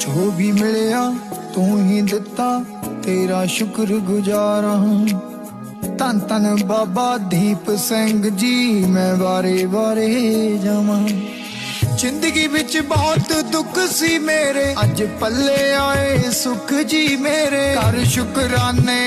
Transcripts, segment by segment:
ਜੋ ਵੀ ਮਿਲਿਆ ਤੂੰ ਹੀ ਦਿੱਤਾ, ਤੇਰਾ ਸ਼ੁਕਰ ਗੁਜ਼ਾਰਾਂ ਧੰਨ ਧੰਨ ਬਾਬਾ ਦੀਪ ਸਿੰਘ ਜੀ, ਮੈਂ ਵਾਰੇ ਵਾਰੇ ਜਾਵਾਂ। ਜ਼ਿੰਦਗੀ ਵਿੱਚ ਬਹੁਤ ਦੁੱਖ ਸੀ ਮੇਰੇ, ਅੱਜ ਪੱਲੇ ਆਏ ਸੁਖ ਜੀ ਮੇਰੇ। ਕਰ ਸ਼ੁਕਰਾਨੇ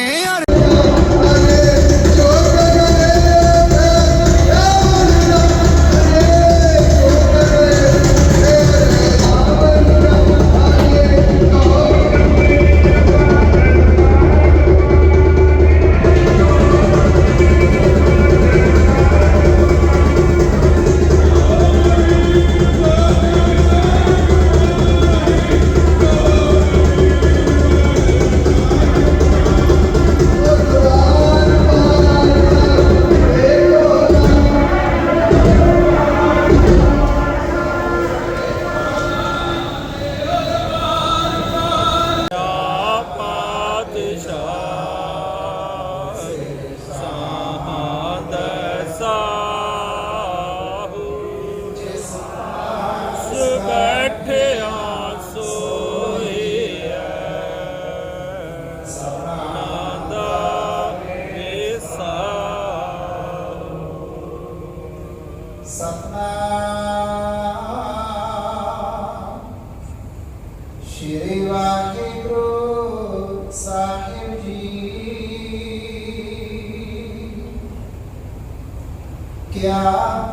ਕਿਆ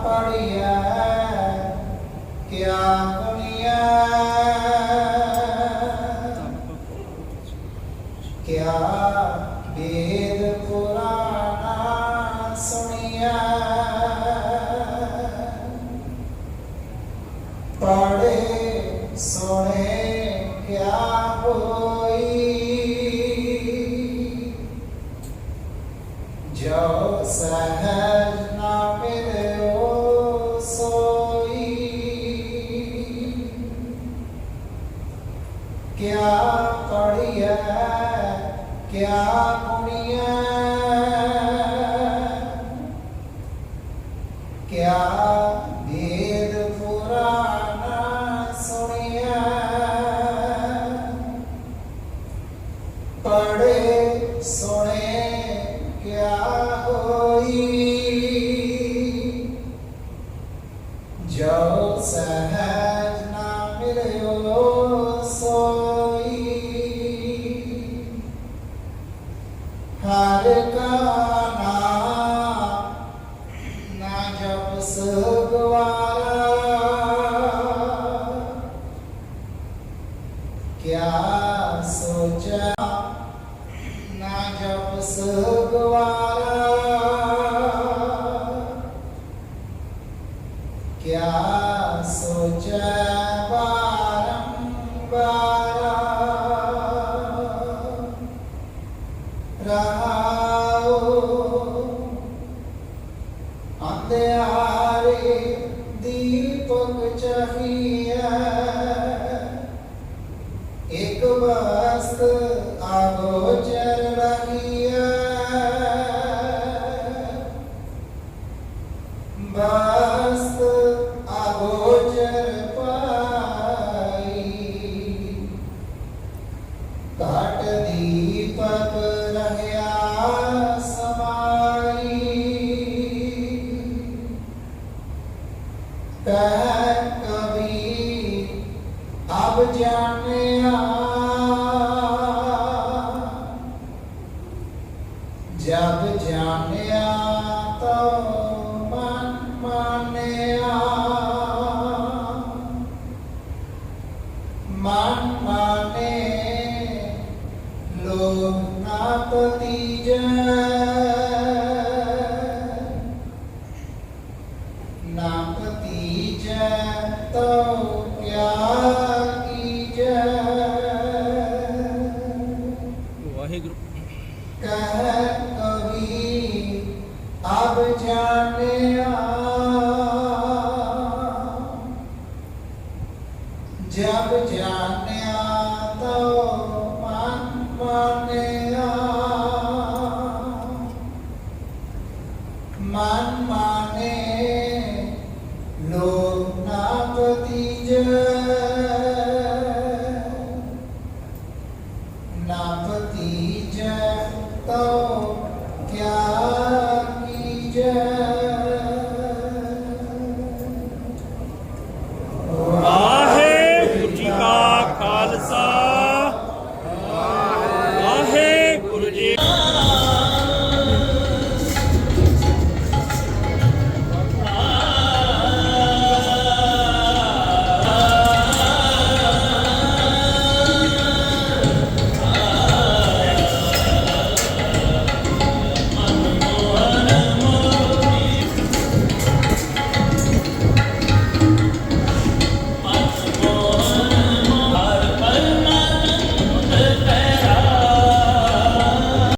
ਪੜਿਆ ਕਿਆ ਗੁਣਿਆ ਕਿਆ ਵੇਦ ਪੁਰਾਣਾ ਸੁਣਿਆ ਪੜੇ ਸੁਣੇ ਕਿਆ ਕਿਆ ਗੁਣਿਆ ਕਿਆ ਵੇਦ ਪੁਰਾਣਾ ਸੁਣਿਆ ਪੜੇ ਸੁਣੇ ਕਿਆ ਹੋਈ ਜੋ ਸਹਜ जप सगवारा क्या सोचा ना जप सगवारा ਵਸਤ ਆਗੋਚਰ ਪਾਈ ਘਟ ਦੀਪਕ ਰਹਿਆ ਸਮਾਈ ਕਹਿ ਕਵੀ ਅਬ ਜਾਣਿਆ ਵਾਹਿਗੁਰੂ। ਕਹਿ ਕਵੀ ਅਬ ਜਾਣਿਆ ਜਬ ਜਾਣਿਆ ਤੋ ਮਨ ਮਾਨਿਆ।